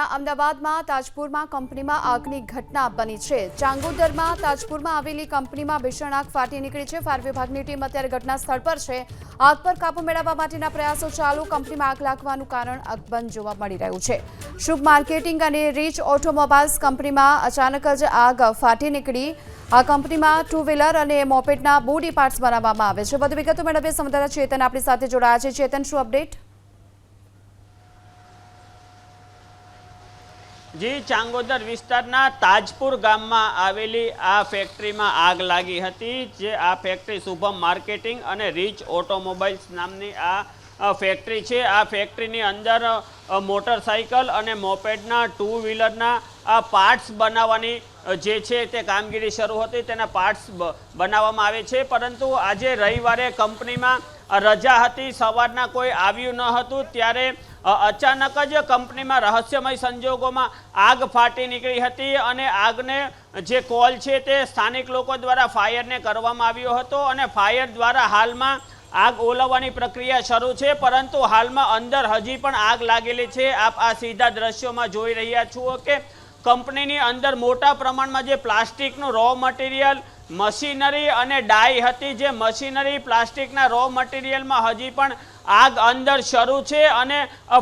ત્યાં અમદાવાદમાં તાજપુરમાં કંપનીમાં આગની ઘટના બની છે. ચાંગોદરમાં તાજપુરમાં આવેલી કંપનીમાં ભીષણ આગ ફાટી નીકળી છે. ફાયર વિભાગની ટીમ અત્યારે ઘટના સ્થળ પર છે. આગ પર કાબુ મેળવવા માટેના પ્રયાસો ચાલુ. કંપનીમાં આગ લાગવાનું કારણ અકબંધ જોવા મળી રહ્યું છે. શુભ માર્કેટિંગ અને રીચ ઓટોમોબાઇલ્સ કંપનીમાં અચાનક જ આગ ફાટી નીકળી. આ કંપનીમાં ટુ વ્હીલર અને મોપેડના બોડી પાર્ટ્સ બનાવવામાં આવે છે. વધુ વિગતો મેળવીએ. સંવાદદાતા ચેતન આપણી સાથે જોડાયા છે. ચેતન, શું અપડેટ? જી, ચાંગોદર વિસ્તારના તાજપુર ગામમાં આવેલી આ ફેક્ટરીમાં આગ લાગી હતી, જે આ ફેક્ટરી શુભમ માર્કેટિંગ અને રીચ ઓટોમોબાઈલ્સ નામની આ ફેક્ટરી છે. આ ફેક્ટરીની અંદર મોટરસાઇકલ અને મોપેડના ટુ વ્હીલરના આ પાર્ટ્સ બનાવવાની જે છે તે કામગીરી શરૂ હતી. તેના પાર્ટ્સ બનાવવામાં આવે છે. પરંતુ આજે રવિવારે કંપનીમાં રજા હતી, સવારના કોઈ આવ્યું ન હતું, ત્યારે અચાનક જ કંપનીમાં રહસ્યમય સંજોગોમાં આગ ફાટી નીકળી હતી અને આગને જે કોલ છે તે સ્થાનિક લોકો દ્વારા ફાયરને કરવામાં આવ્યો હતો અને ફાયર દ્વારા હાલમાં આગ ઓલવવાની પ્રક્રિયા શરૂ છે, પરંતુ હાલમાં અંદર હજી પણ આગ લાગેલી છે. આપ આ સીધા દ્રશ્યોમાં જોઈ રહ્યા છો કે કંપનીની અંદર મોટા પ્રમાણમાં જે પ્લાસ્ટિકનું રો મટીરિયલ મશીનરી અને ડાઈ હતી જે મશીનરી પ્લાસ્ટિકના રો મટીરિયલમાં હજી પણ આગ અંદર શરૂ છે અને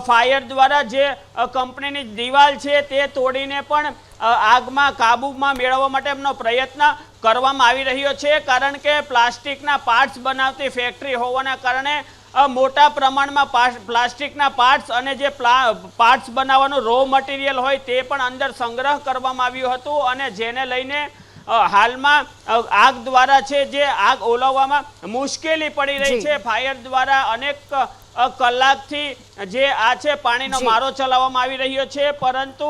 ફાયર દ્વારા જે કંપનીની દિવાલ છે તે તોડીને પણ આગમાં કાબૂમાં મેળવવા માટે એમનો પ્રયત્ન કરવામાં આવી રહ્યો છે. કારણ કે પ્લાસ્ટિકના પાર્ટ્સ બનાવતી ફેક્ટરી હોવાના કારણે મોટા પ્રમાણમાં પ્લાસ્ટિકના પાર્ટ્સ અને જે પાર્ટ્સ બનાવવાનું રો મટીરિયલ હોય તે પણ અંદર સંગ્રહ કરવામાં આવ્યું હતું અને જેને લઈને હાલમાં આગ દ્વારા છે જે આગ ઓલવવામાં મુશ્કેલી પડી રહી છે. ફાયર દ્વારા અનેક કલાકથી જે આ છે પાણીનો મારો ચલાવવામાં આવી રહ્યો છે. પરંતુ